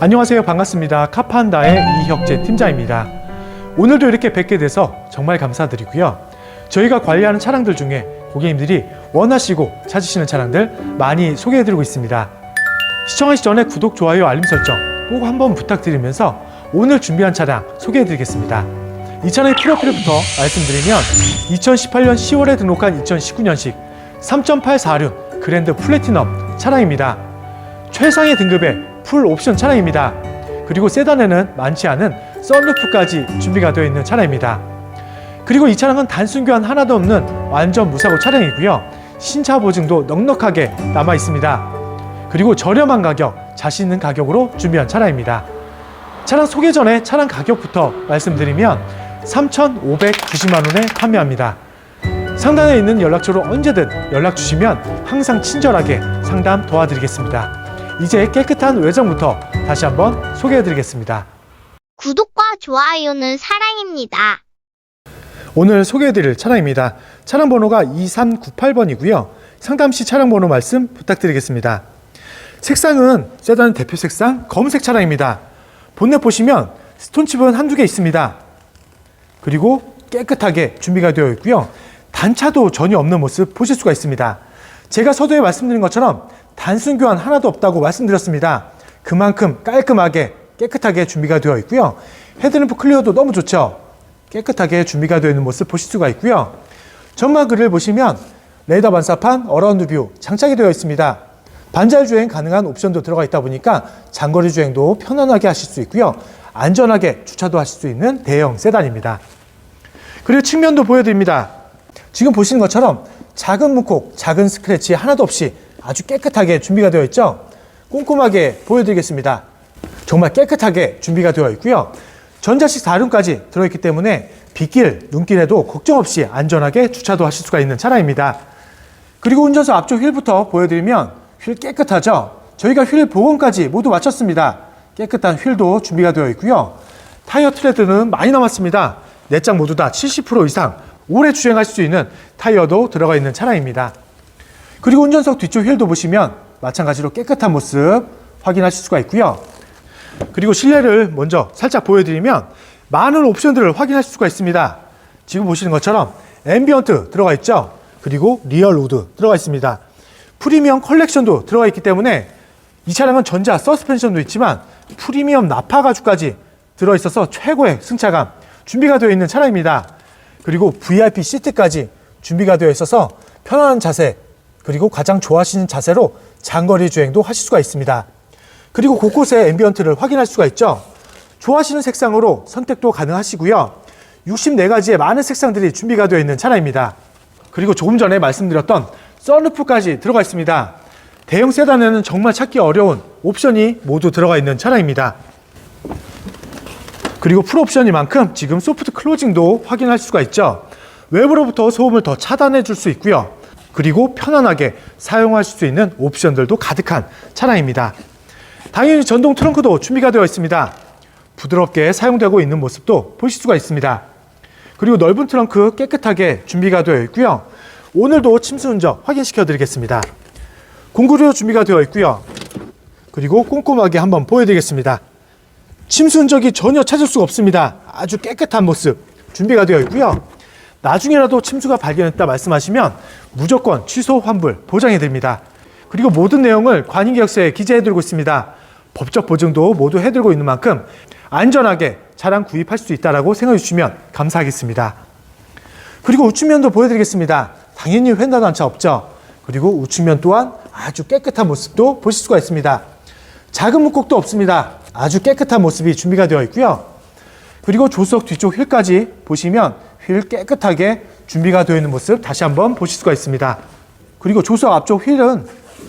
안녕하세요. 반갑습니다. 카판다의 이혁재 팀장입니다. 오늘도 이렇게 뵙게 돼서 정말 감사드리고요. 저희가 관리하는 차량들 중에 고객님들이 원하시고 찾으시는 차량들 많이 소개해드리고 있습니다. 시청하기 전에 구독, 좋아요, 알림 설정 꼭 한번 부탁드리면서 오늘 준비한 차량 소개해드리겠습니다. 이 차량의 프로필부터 말씀드리면 2018년 10월에 등록한 2019년식 3.846 그랜드 플래티넘 차량입니다. 최상의 등급의 풀 옵션 차량입니다. 그리고 세단에는 많지 않은 썬루프까지 준비가 되어 있는 차량입니다. 그리고 이 차량은 단순 교환 하나도 없는 완전 무사고 차량이고요. 신차 보증도 넉넉하게 남아 있습니다. 그리고 저렴한 가격, 자신 있는 가격으로 준비한 차량입니다. 차량 소개 전에 차량 가격부터 말씀드리면 3,590만 원에 판매합니다. 상단에 있는 연락처로 언제든 연락 주시면 항상 친절하게 상담 도와드리겠습니다. 이제 깨끗한 외장부터 다시 한번 소개해 드리겠습니다. 구독과 좋아요는 사랑입니다. 오늘 소개해 드릴 차량입니다. 차량 번호가 2398번이고요. 상담 시 차량 번호 말씀 부탁드리겠습니다. 색상은 세단 대표 색상 검은색 차량입니다. 본넷 보시면 스톤칩은 한두 개 있습니다. 그리고 깨끗하게 준비가 되어 있고요. 단차도 전혀 없는 모습 보실 수가 있습니다. 제가 서두에 말씀드린 것처럼 단순 교환 하나도 없다고 말씀드렸습니다. 그만큼 깔끔하게 깨끗하게 준비가 되어 있고요. 헤드램프 클리어도 너무 좋죠. 깨끗하게 준비가 되어 있는 모습 보실 수가 있고요. 전마그를 보시면 레이더 반사판, 어라운드 뷰 장착이 되어 있습니다. 반잘 주행 가능한 옵션도 들어가 있다 보니까 장거리 주행도 편안하게 하실 수 있고요. 안전하게 주차도 하실 수 있는 대형 세단입니다. 그리고 측면도 보여드립니다. 지금 보시는 것처럼 작은 문콕, 작은 스크래치 하나도 없이 아주 깨끗하게 준비가 되어 있죠. 꼼꼼하게 보여드리겠습니다. 정말 깨끗하게 준비가 되어 있고요. 전자식 사륜까지 들어있기 때문에 빗길, 눈길에도 걱정 없이 안전하게 주차도 하실 수가 있는 차량입니다. 그리고 운전석 앞쪽 휠부터 보여드리면 휠 깨끗하죠? 저희가 휠 보건까지 모두 마쳤습니다. 깨끗한 휠도 준비가 되어 있고요. 타이어 트레드는 많이 남았습니다. 네장 모두 다 70% 이상 오래 주행하실 수 있는 타이어도 들어가 있는 차량입니다. 그리고 운전석 뒤쪽 휠도 보시면 마찬가지로 깨끗한 모습 확인하실 수가 있고요. 그리고 실내를 먼저 살짝 보여드리면 많은 옵션들을 확인하실 수가 있습니다. 지금 보시는 것처럼 앰비언트 들어가 있죠. 그리고 리얼 우드 들어가 있습니다. 프리미엄 컬렉션도 들어가 있기 때문에 이 차량은 전자 서스펜션도 있지만 프리미엄 나파 가죽까지 들어 있어서 최고의 승차감 준비가 되어 있는 차량입니다. 그리고 VIP 시트까지 준비가 되어 있어서 편안한 자세 그리고 가장 좋아하시는 자세로 장거리 주행도 하실 수가 있습니다. 그리고 곳곳에 앰비언트를 확인할 수가 있죠. 좋아하시는 색상으로 선택도 가능하시고요. 64가지의 많은 색상들이 준비가 되어 있는 차량입니다. 그리고 조금 전에 말씀드렸던 썬루프까지 들어가 있습니다. 대형 세단에는 정말 찾기 어려운 옵션이 모두 들어가 있는 차량입니다. 그리고 풀옵션이만큼 지금 소프트 클로징도 확인할 수가 있죠. 외부로부터 소음을 더 차단해 줄 수 있고요. 그리고 편안하게 사용하실 수 있는 옵션들도 가득한 차량입니다. 당연히 전동 트렁크도 준비가 되어 있습니다. 부드럽게 사용되고 있는 모습도 보실 수가 있습니다. 그리고 넓은 트렁크 깨끗하게 준비가 되어 있고요. 오늘도 침수 흔적 확인시켜 드리겠습니다. 공구류 준비가 되어 있고요. 그리고 꼼꼼하게 한번 보여드리겠습니다. 침수 흔적이 전혀 찾을 수가 없습니다. 아주 깨끗한 모습 준비가 되어 있고요. 나중에라도 침수가 발견했다 말씀하시면 무조건 취소 환불 보장해 드립니다. 그리고 모든 내용을 관인계약서에 기재해 드리고 있습니다. 법적 보증도 모두 해 드리고 있는 만큼 안전하게 차량 구입할 수 있다라고 생각해 주시면 감사하겠습니다. 그리고 우측면도 보여드리겠습니다. 당연히 횡단 단차 없죠. 그리고 우측면 또한 아주 깨끗한 모습도 보실 수가 있습니다. 작은 문콕도 없습니다. 아주 깨끗한 모습이 준비가 되어 있고요. 그리고 조수석 뒤쪽 휠까지 보시면 휠 깨끗하게 준비가 되어 있는 모습 다시 한번 보실 수가 있습니다. 그리고 조수석 앞쪽 휠은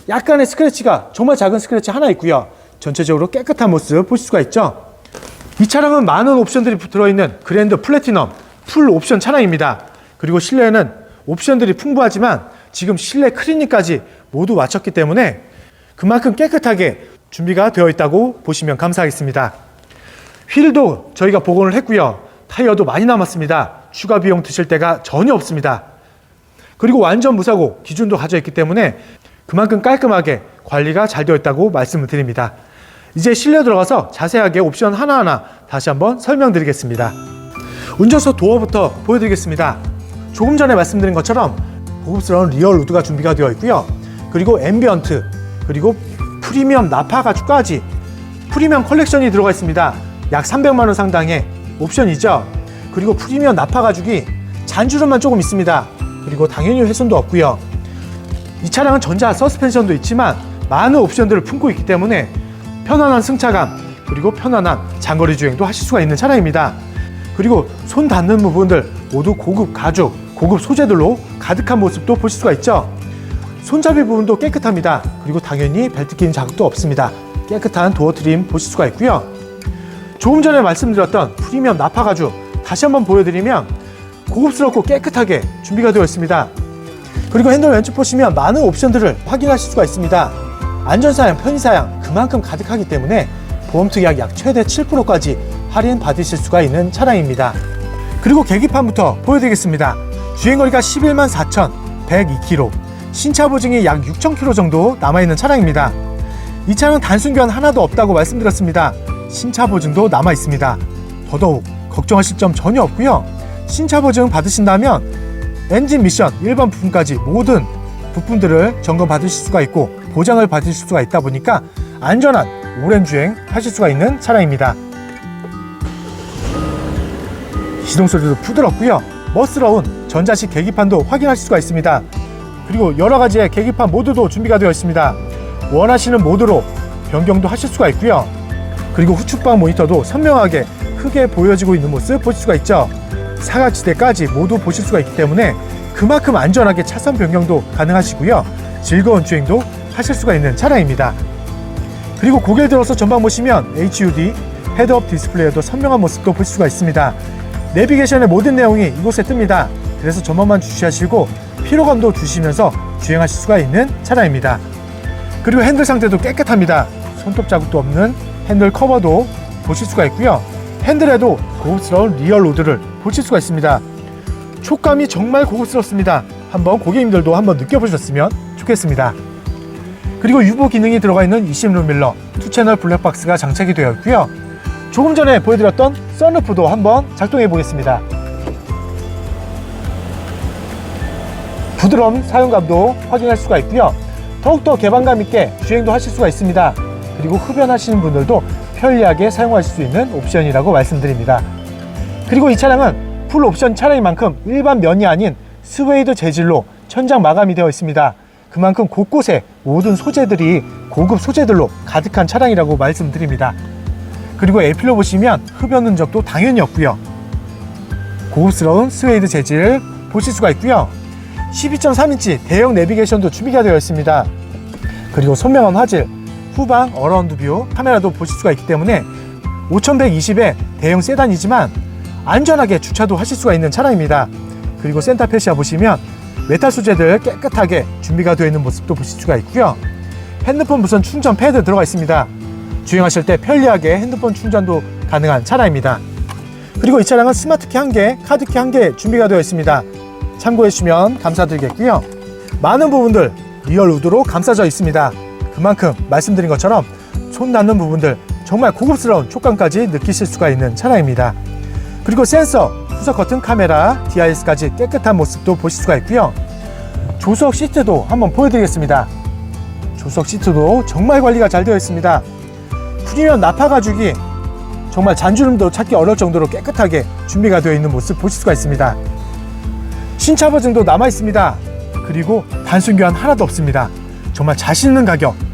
약간의 스크래치가 정말 작은 스크래치 하나 있고요. 전체적으로 깨끗한 모습 보실 수가 있죠. 이 차량은 많은 옵션들이 들어있는 그랜드 플래티넘 풀 옵션 차량입니다. 그리고 실내에는 옵션들이 풍부하지만 지금 실내 클리닝까지 모두 마쳤기 때문에 그만큼 깨끗하게 준비가 되어 있다고 보시면 감사하겠습니다. 휠도 저희가 복원을 했고요. 타이어도 많이 남았습니다. 추가 비용 드실 때가 전혀 없습니다. 그리고 완전 무사고 기준도 가져 있기 때문에 그만큼 깔끔하게 관리가 잘 되어 있다고 말씀을 드립니다. 이제 실내 들어가서 자세하게 옵션 하나하나 다시 한번 설명드리겠습니다. 운전석 도어부터 보여드리겠습니다. 조금 전에 말씀드린 것처럼 고급스러운 리얼 우드가 준비가 되어 있고요. 그리고 앰비언트, 그리고 프리미엄 나파 가죽까지 프리미엄 컬렉션이 들어가 있습니다. 약 300만 원 상당의 옵션이죠. 그리고 프리미엄 나파 가죽이 잔주름만 조금 있습니다. 그리고 당연히 훼손도 없고요. 이 차량은 전자 서스펜션도 있지만 많은 옵션들을 품고 있기 때문에 편안한 승차감 그리고 편안한 장거리 주행도 하실 수가 있는 차량입니다. 그리고 손 닿는 부분들 모두 고급 가죽, 고급 소재들로 가득한 모습도 보실 수가 있죠. 손잡이 부분도 깨끗합니다. 그리고 당연히 벨트 끼는 자국도 없습니다. 깨끗한 도어 트림 보실 수가 있고요. 조금 전에 말씀드렸던 프리미엄 나파 가죽 다시 한번 보여드리면 고급스럽고 깨끗하게 준비가 되어 있습니다. 그리고 핸들 왼쪽 보시면 많은 옵션들을 확인하실 수가 있습니다. 안전사양, 편의사양 그만큼 가득하기 때문에 보험 특약 약 최대 7%까지 할인 받으실 수가 있는 차량입니다. 그리고 계기판부터 보여드리겠습니다. 주행거리가 11만 4,102km, 신차 보증이 약 6,000km 정도 남아있는 차량입니다. 이 차는 단순 교환 하나도 없다고 말씀드렸습니다. 신차 보증도 남아 있습니다. 더더욱 걱정하실 점 전혀 없고요. 신차 보증 받으신다면 엔진 미션 일반 부품까지 모든 부품들을 점검 받으실 수가 있고 보장을 받으실 수가 있다 보니까 안전한 오랜 주행 하실 수가 있는 차량입니다. 시동 소리도 부드럽고요. 멋스러운 전자식 계기판도 확인하실 수가 있습니다. 그리고 여러 가지의 계기판 모드도 준비가 되어 있습니다. 원하시는 모드로 변경도 하실 수가 있고요. 그리고 후측방 모니터도 선명하게 크게 보여지고 있는 모습 보실 수가 있죠. 사각지대까지 모두 보실 수가 있기 때문에 그만큼 안전하게 차선 변경도 가능하시고요. 즐거운 주행도 하실 수가 있는 차량입니다. 그리고 고개를 들어서 전방 보시면 HUD 헤드업 디스플레이에도 선명한 모습도 볼 수가 있습니다. 내비게이션의 모든 내용이 이곳에 뜹니다. 그래서 전원만 주시하시고 피로감도 주시면서 주행하실 수가 있는 차량입니다. 그리고 핸들 상태도 깨끗합니다. 손톱 자국도 없는 핸들 커버도 보실 수가 있고요. 핸들에도 고급스러운 리얼 로드를 보실 수가 있습니다. 촉감이 정말 고급스럽습니다. 한번 고객님들도 한번 느껴보셨으면 좋겠습니다. 그리고 유보 기능이 들어가 있는 20룸 밀러 투 채널 블랙박스가 장착이 되어 있고요. 조금 전에 보여드렸던 썬루프도 한번 작동해 보겠습니다. 부드러운 사용감도 확인할 수가 있고요. 더욱더 개방감 있게 주행도 하실 수가 있습니다. 그리고 흡연하시는 분들도 편리하게 사용하실 수 있는 옵션이라고 말씀드립니다. 그리고 이 차량은 풀 옵션 차량인 만큼 일반 면이 아닌 스웨이드 재질로 천장 마감이 되어 있습니다. 그만큼 곳곳에 모든 소재들이 고급 소재들로 가득한 차량이라고 말씀드립니다. 그리고 에필로 보시면 흡연 흔적도 당연히 없고요. 고급스러운 스웨이드 재질을 보실 수가 있고요. 12.3인치 대형 내비게이션도 준비가 되어 있습니다. 그리고 선명한 화질, 후방 어라운드 뷰 카메라도 보실 수가 있기 때문에 5120의 대형 세단이지만 안전하게 주차도 하실 수가 있는 차량입니다. 그리고 센터 페시아 보시면 메탈 소재들 깨끗하게 준비가 되어 있는 모습도 보실 수가 있고요. 핸드폰 무선 충전 패드 들어가 있습니다. 주행하실 때 편리하게 핸드폰 충전도 가능한 차량입니다. 그리고 이 차량은 스마트키 1개, 카드키 1개 준비가 되어 있습니다. 참고해 주시면 감사드리겠고요. 많은 부분들 리얼 우드로 감싸져 있습니다. 그만큼 말씀드린 것처럼 손 닿는 부분들 정말 고급스러운 촉감까지 느끼실 수가 있는 차량입니다. 그리고 센서, 후석 커튼 카메라, DIS까지 깨끗한 모습도 보실 수가 있고요. 조수석 시트도 한번 보여드리겠습니다. 조수석 시트도 정말 관리가 잘 되어 있습니다. 프리미엄 나파 가죽이 정말 잔주름도 찾기 어려울 정도로 깨끗하게 준비가 되어 있는 모습 보실 수가 있습니다. 신차 버전도 남아 있습니다. 그리고 단순 교환 하나도 없습니다. 정말 자신 있는 가격.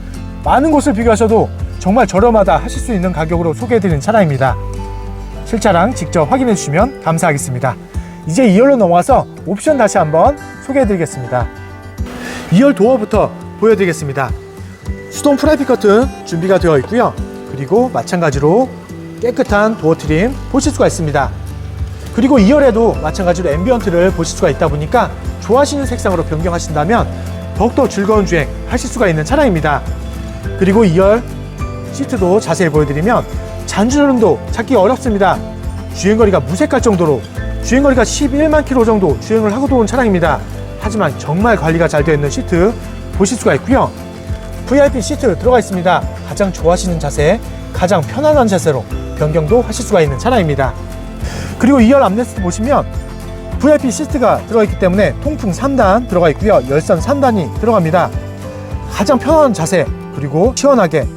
많은 곳을 비교하셔도 정말 저렴하다 하실 수 있는 가격으로 소개해드리는 차량입니다. 실차량 직접 확인해 주시면 감사하겠습니다. 이제 2열로 넘어와서 옵션 다시 한번 소개해드리겠습니다. 2열 도어부터 보여드리겠습니다. 수동 프라이빗 커튼 준비가 되어 있고요. 그리고 마찬가지로 깨끗한 도어 트림 보실 수가 있습니다. 그리고 2열에도 마찬가지로 앰비언트를 보실 수가 있다 보니까 좋아하시는 색상으로 변경하신다면 더욱더 즐거운 주행 하실 수가 있는 차량입니다. 그리고 2열 시트도 자세히 보여드리면 잔주름도 찾기 어렵습니다. 주행거리가 무색할 정도로 주행거리가 11만 킬로 정도 주행을 하고 도 온 차량입니다. 하지만 정말 관리가 잘 되어 있는 시트 보실 수가 있고요. VIP 시트 들어가 있습니다. 가장 좋아하시는 자세, 가장 편안한 자세로 변경도 하실 수가 있는 차량입니다. 그리고 2열 암레스트 보시면 VIP 시트가 들어가 있기 때문에 통풍 3단 들어가 있고요. 열선 3단이 들어갑니다. 가장 편안한 자세 그리고 시원하게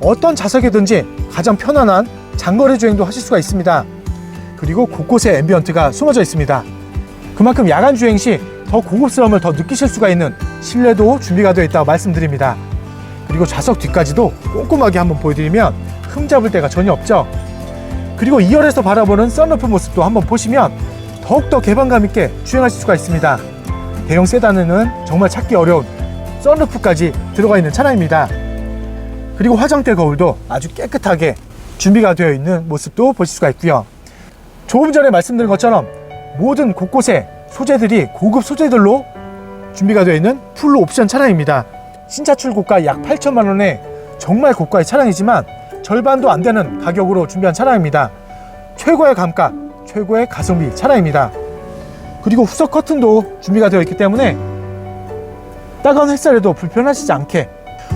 어떤 좌석이든지 가장 편안한 장거리 주행도 하실 수가 있습니다. 그리고 곳곳에 앰비언트가 숨어져 있습니다. 그만큼 야간 주행 시 더 고급스러움을 더 느끼실 수가 있는 실내도 준비가 되어 있다고 말씀드립니다. 그리고 좌석 뒤까지도 꼼꼼하게 한번 보여드리면 흠 잡을 데가 전혀 없죠. 그리고 2열에서 바라보는 썬루프 모습도 한번 보시면 더욱더 개방감 있게 주행하실 수가 있습니다. 대형 세단에는 정말 찾기 어려운 썬루프까지 들어가 있는 차량입니다. 그리고 화장대 거울도 아주 깨끗하게 준비가 되어 있는 모습도 보실 수가 있고요. 조금 전에 말씀드린 것처럼 모든 곳곳에 소재들이 고급 소재들로 준비가 되어 있는 풀 옵션 차량입니다. 신차 출고가 약 8천만 원에 정말 고가의 차량이지만 절반도 안 되는 가격으로 준비한 차량입니다. 최고의 감가, 최고의 가성비 차량입니다. 그리고 후석 커튼도 준비가 되어 있기 때문에 따가운 햇살에도 불편하시지 않게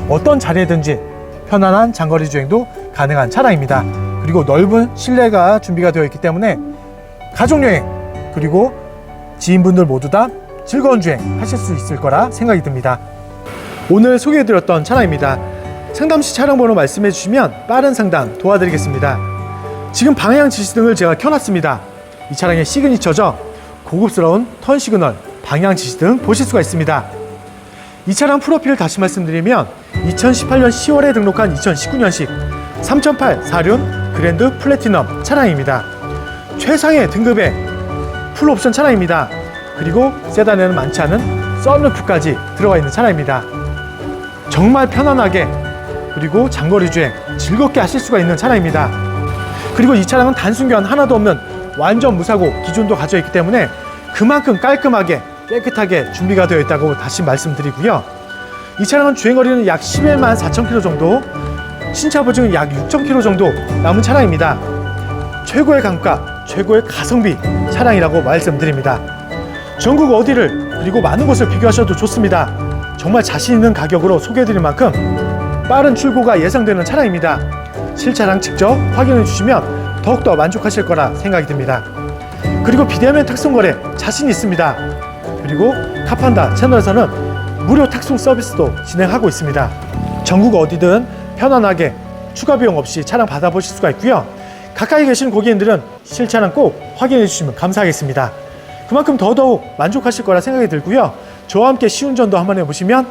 어떤 자리에든지 편안한 장거리 주행도 가능한 차량입니다. 그리고 넓은 실내가 준비가 되어 있기 때문에 가족 여행 그리고 지인분들 모두 다 즐거운 주행 하실 수 있을 거라 생각이 듭니다. 오늘 소개해드렸던 차량입니다. 상담 시 차량 번호 말씀해 주시면 빠른 상담 도와드리겠습니다. 지금 방향 지시등을 제가 켜놨습니다. 이 차량의 시그니처죠. 고급스러운 턴 시그널, 방향 지시등 보실 수가 있습니다. 이 차량 프로필을 다시 말씀드리면 2018년 10월에 등록한 2019년식 3008 사륜 그랜드 플래티넘 차량입니다. 최상의 등급의 풀 옵션 차량입니다. 그리고 세단에는 많지 않은 썬루프까지 들어가 있는 차량입니다. 정말 편안하게 그리고 장거리 주행 즐겁게 하실 수가 있는 차량입니다. 그리고 이 차량은 단순견 하나도 없는 완전 무사고 기준도 가져 있기 때문에 그만큼 깔끔하게 깨끗하게 준비가 되어 있다고 다시 말씀드리고요. 이 차량은 주행거리는 약 11만 4천 킬로 정도, 신차 보증은 약 6천 킬로 정도 남은 차량입니다. 최고의 감가, 최고의 가성비 차량이라고 말씀드립니다. 전국 어디를 그리고 많은 곳을 비교하셔도 좋습니다. 정말 자신 있는 가격으로 소개해드릴 만큼 빠른 출고가 예상되는 차량입니다. 실차량 직접 확인해 주시면 더욱더 만족하실 거라 생각이 듭니다. 그리고 비대면 탁송 거래 자신 있습니다. 그리고 카판다 채널에서는 무료 탁송 서비스도 진행하고 있습니다. 전국 어디든 편안하게 추가 비용 없이 차량 받아보실 수가 있고요. 가까이 계신 고객님들은 실차량 꼭 확인해 주시면 감사하겠습니다. 그만큼 더더욱 만족하실 거라 생각이 들고요. 저와 함께 시운전도 한번 해보시면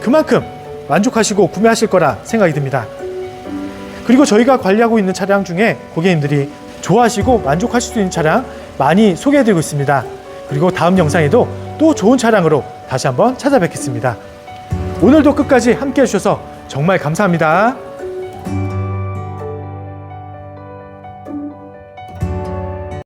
그만큼 만족하시고 구매하실 거라 생각이 듭니다. 그리고 저희가 관리하고 있는 차량 중에 고객님들이 좋아하시고 만족하실 수 있는 차량 많이 소개해드리고 있습니다. 그리고 다음 영상에도 또 좋은 차량으로 다시 한번 찾아뵙겠습니다. 오늘도 끝까지 함께 해주셔서 정말 감사합니다.